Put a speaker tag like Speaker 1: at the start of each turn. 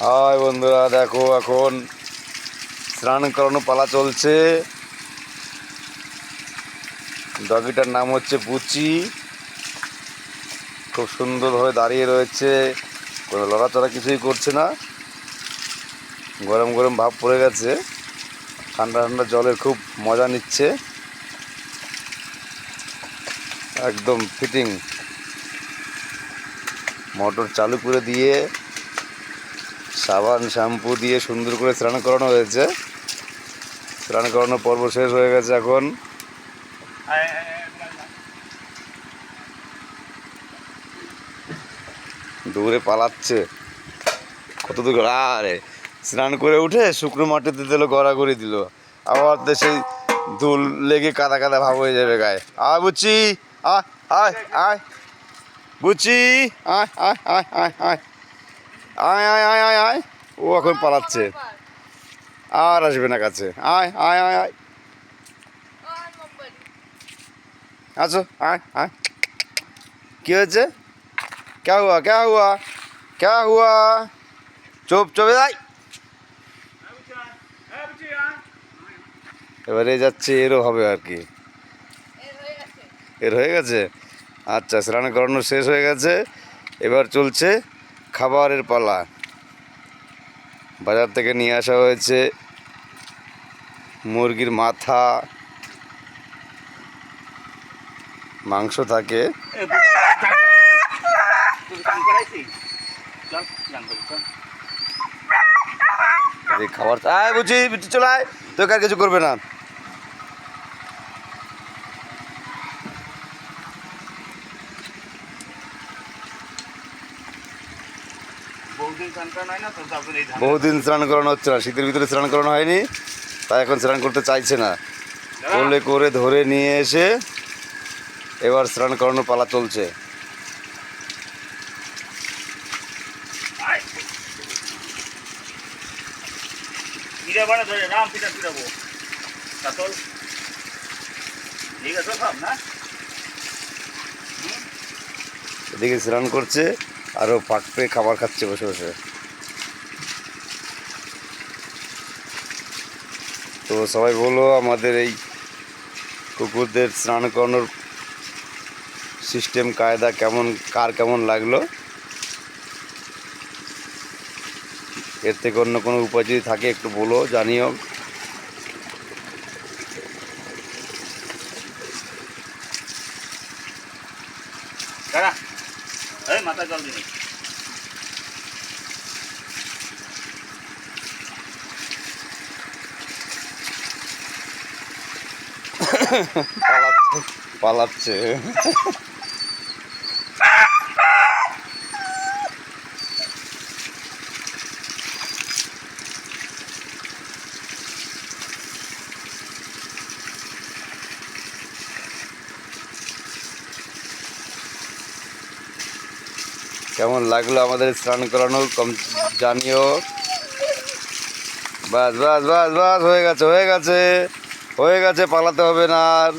Speaker 1: High বন্ধুরা, দেখো এখন স্নান করানো পালা চলছে। ডগিটার নাম হচ্ছে বুচি। খুব সুন্দরভাবে দাঁড়িয়ে রয়েছে। কোনো লড়াচড়া কিছুই করছে না। গরম গরম ভাব পড়ে গেছে। ঠান্ডা ঠান্ডা জলের খুব মজা নিচ্ছে। একদম ফিটিং। মোটর চালু করে দিয়ে, সাবান, শ্যাম্পু দিয়ে সুন্দর করে স্নান করানো হয়েছে। স্নান করানোর পর্ব শেষ হয়ে গেছে এখন। দূরে পালাচ্ছে। কত দূর আরে, স্নান করে উঠে শুকনো মাটিতে দিল, গড়াগড়ি দিল। আবার তো সেই ধুল লেগে কাদা কাদা ভাব হয়ে যাবে গায়ে। আয় বুঝছি? আয় আয় আয়। বুঝছি? আয় আয় আয় আয় আয়। আয় আয় আয় আয় আয়। ও এখন পালাচ্ছে। আর আসবে না কাছে। আয় আয় আয় আয়। আছো, আয় আয়। কী হয়েছে? ক্যা হুয়া ক্যা হুয়া ক্যা হুয়া? চোপ, চোপে যাই এবারে যাচ্ছে, এরও হবে আর কি। এর হয়ে গেছে। আচ্ছা স্নান করানো শেষ হয়ে গেছে। এবার চলছে খাবারের পালা। বাজার থেকে নিয়ে আসা হয়েছে মুরগির মাথা। মাংস থাকে। খাবার আয় বুঝি বুঝি চলে আয়। তোকে আর কিছু করবে না। বহুদিন স্নান করানো হচ্ছে না শীতের ভিতরে স্নান করানো হয়নি তাই এখন স্নান করতে চাইছে না। কোলে করে ধরে নিয়ে এসে এবার স্নান করানোর পালা চলছে। এদিকে স্নান করছে। আরও ফাঁক পেয়ে খাবার খাচ্ছে বসে বসে। তো সবাই বলো আমাদের এই কুকুরদের স্নান করানোর সিস্টেম কায়দা কেমন, কার কেমন লাগল? এর থেকে অন্য কোনো উপায় যদি থাকে একটু বলো, জানিও।
Speaker 2: দাঁড়া। এই মাথা জল দিন
Speaker 1: পালাচ্ছে পালাচ্ছে। কেমন লাগল আমাদের স্নান করানো? কম জানিও। বাস বাস বাস বাস, হয়ে গেছে হয়ে গেছে। হয়ে গেছে, পালাতে হবে না আর।